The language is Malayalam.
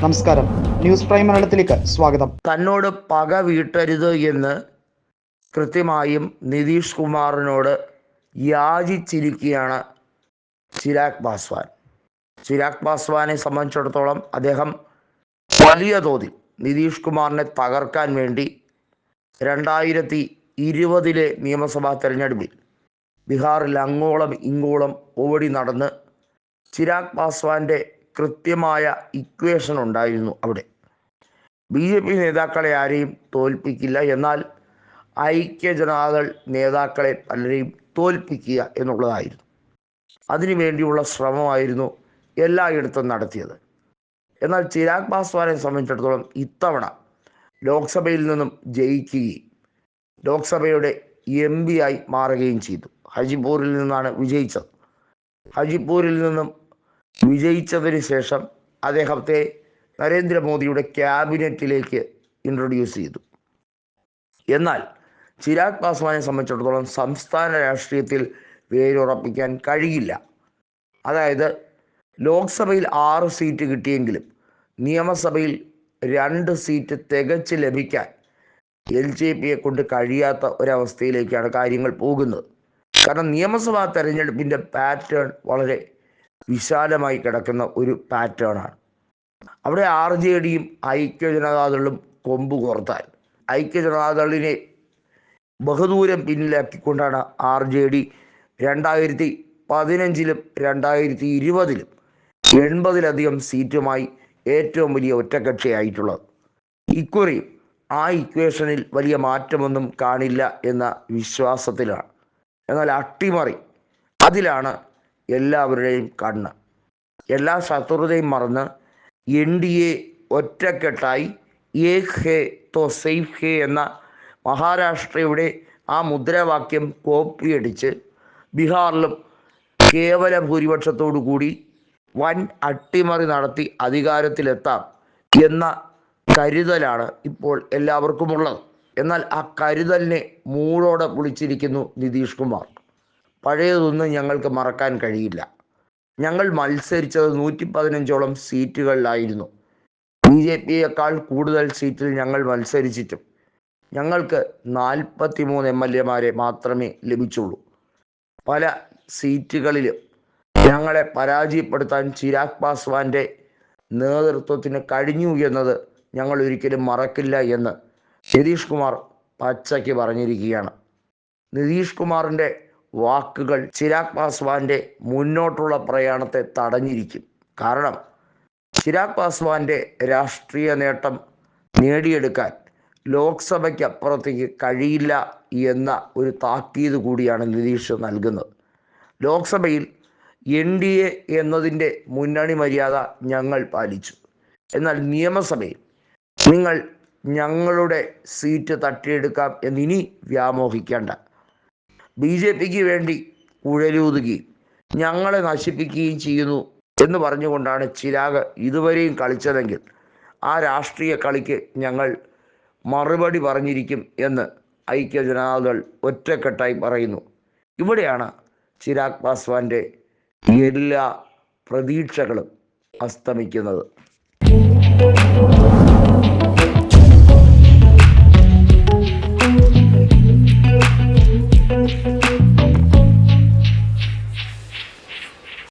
നമസ്കാരം. ന്യൂസ് പ്രൈം മലയാളത്തിലേക്ക് സ്വാഗതം. തന്നോട് പക വീട്ടരുത് എന്ന് കൃത്യമായും നിതീഷ് കുമാറിനോട് യാചിച്ചിരിക്കുകയാണ് ചിരാഗ് പാസ്വാൻ. ചിരാഗ് പാസ്വാനെ സംബന്ധിച്ചിടത്തോളം അദ്ദേഹം വലിയ തോതിൽ നിതീഷ് കുമാറിനെ തകർക്കാൻ വേണ്ടി രണ്ടായിരത്തി ഇരുപതിലെ നിയമസഭാ തെരഞ്ഞെടുപ്പിൽ ബീഹാറിൽ അങ്ങോളം ഇങ്ങോളം ഓടി നടന്ന് ചിരാഗ് പാസ്വാന്റെ കൃത്യമായ ഇക്വേഷൻ ഉണ്ടായിരുന്നു അവിടെ. ബി ജെ പി നേതാക്കളെ ആരെയും തോൽപ്പിക്കില്ല. എന്നാൽ ഐക്യ ജനതാദൾ നേതാക്കളെ പലരെയും തോൽപ്പിക്കുക എന്നുള്ളതായിരുന്നു. അതിനു വേണ്ടിയുള്ള ശ്രമമായിരുന്നു എല്ലായിടത്തും നടത്തിയത്. എന്നാൽ ചിരാഗ് പാസ്വാനെ സംബന്ധിച്ചിടത്തോളം ഇത്തവണ ലോക്സഭയിൽ നിന്നും ജയിക്കുകയും ലോക്സഭയുടെ എം പി ആയി മാറുകയും ചെയ്തു. ഹജിപൂരിൽ നിന്നാണ് വിജയിച്ചത്. ഹജിപൂരിൽ നിന്നും വിജയിച്ചതിന് ശേഷം അദ്ദേഹത്തെ നരേന്ദ്രമോദിയുടെ ക്യാബിനറ്റിലേക്ക് ഇൻട്രൊഡ്യൂസ് ചെയ്തു. എന്നാൽ ചിരാഗ് പാസ്വാനെ സംബന്ധിച്ചിടത്തോളം സംസ്ഥാന രാഷ്ട്രീയത്തിൽ വേരുറപ്പിക്കാൻ കഴിയില്ല. അതായത് ലോക്സഭയിൽ ആറ് സീറ്റ് കിട്ടിയെങ്കിലും നിയമസഭയിൽ രണ്ട് സീറ്റ് തികച്ച് ലഭിക്കാൻ എൽ ജെ പിയെ കൊണ്ട് കഴിയാത്ത ഒരവസ്ഥയിലേക്കാണ് കാര്യങ്ങൾ പോകുന്നത്. കാരണം നിയമസഭാ തെരഞ്ഞെടുപ്പിന്റെ പാറ്റേൺ വളരെ വിശാലമായി കിടക്കുന്ന ഒരു പാറ്റേൺ ആണ് അവിടെ ആർ ജെ ഡിയും ഐക്യ ജനതാദളും കൊമ്പ് കോർത്താൽ. ഐക്യ ജനതാദളിനെ ബഹുദൂരം പിന്നിലാക്കിക്കൊണ്ടാണ് ആർ ജെ ഡി രണ്ടായിരത്തി പതിനഞ്ചിലും രണ്ടായിരത്തി ഇരുപതിലും എൺപതിലധികം സീറ്റുമായി ഏറ്റവും വലിയ ഒറ്റക്കക്ഷിയായിട്ടുള്ളത്. ഇക്കുറി ആ ഇക്വേഷനിൽ വലിയ മാറ്റമൊന്നും കാണില്ല എന്ന വിശ്വാസത്തിലാണ്. എന്നാൽ അട്ടിമറി അതിലാണ് എല്ലാവരുടെയും കണ്ണ്. എല്ലാ ശത്രുതയും മറന്ന് എൻ ഡി എ ഒറ്റക്കെട്ടായി ഏക് ഹേ തോ ഹേ എന്ന മഹാരാഷ്ട്രയുടെ ആ മുദ്രാവാക്യം കോപ്പിയടിച്ച് ബീഹാറിലും കേവല ഭൂരിപക്ഷത്തോടു കൂടി വൻ അട്ടിമറി നടത്തി അധികാരത്തിലെത്താം എന്ന കരുതലാണ് ഇപ്പോൾ എല്ലാവർക്കുമുള്ളത്. എന്നാൽ ആ കരുതലിനെ മൂടോടെ പൊളിച്ചിരിക്കുന്നു നിതീഷ് കുമാർ. പഴയതൊന്നും ഞങ്ങൾക്ക് മറക്കാൻ കഴിയില്ല. ഞങ്ങൾ മത്സരിച്ചത് നൂറ്റി പതിനഞ്ചോളം സീറ്റുകളിലായിരുന്നു. ബി ജെ പിയേക്കാൾ കൂടുതൽ സീറ്റിൽ ഞങ്ങൾ മത്സരിച്ചിട്ടും ഞങ്ങൾക്ക് നാൽപ്പത്തി മൂന്ന് എം എൽ എമാരെ മാത്രമേ ലഭിച്ചുള്ളൂ. പല സീറ്റുകളിലും ഞങ്ങളെ പരാജയപ്പെടുത്താൻ ചിരാഗ് പാസ്വാന്റെ നേതൃത്വത്തിന് കഴിഞ്ഞു എന്നത് ഞങ്ങൾ ഒരിക്കലും മറക്കില്ല എന്ന് നിതീഷ് കുമാർ പച്ചയ്ക്ക് പറഞ്ഞിരിക്കുകയാണ്. നിതീഷ് കുമാറിന്റെ വാക്കുകൾ ചിരാഗ് പാസ്വാന്റെ മുന്നോട്ടുള്ള പ്രയാണത്തെ തടഞ്ഞിരിക്കും. കാരണം ചിരാഗ് പാസ്വാന്റെ രാഷ്ട്രീയ നേട്ടം നേടിയെടുക്കാൻ ലോക്സഭയ്ക്ക് അപ്പുറത്തേക്ക് കഴിയില്ല എന്ന ഒരു താക്കീത് കൂടിയാണ് നിതീഷ് നൽകുന്നത്. ലോക്സഭയിൽ എൻ ഡി എ എന്നതിന്റെ മുന്നണി മര്യാദ ഞങ്ങൾ പാലിച്ചു. എന്നാൽ നിയമസഭയിൽ നിങ്ങൾ ഞങ്ങളുടെ സീറ്റ് തട്ടിയെടുക്കാം എന്നിനി വ്യാമോഹിക്കേണ്ട. ബി ജെ പിക്ക് വേണ്ടി കുഴലൂതുകയും ഞങ്ങളെ നശിപ്പിക്കുകയും ചെയ്യുന്നു എന്ന് പറഞ്ഞുകൊണ്ടാണ് ചിരാഗ് ഇതുവരെയും കളിച്ചതെങ്കിൽ ആ രാഷ്ട്രീയ കളിക്ക് ഞങ്ങൾ മറുപടി പറഞ്ഞിരിക്കും എന്ന് ഐക്യ ജനതാദൾ ഒറ്റക്കെട്ടായി പറയുന്നു. ഇവിടെയാണ് ചിരാഗ് പാസ്വാന്റെ എല്ലാ പ്രതീക്ഷകളും അസ്തമിക്കുന്നത്.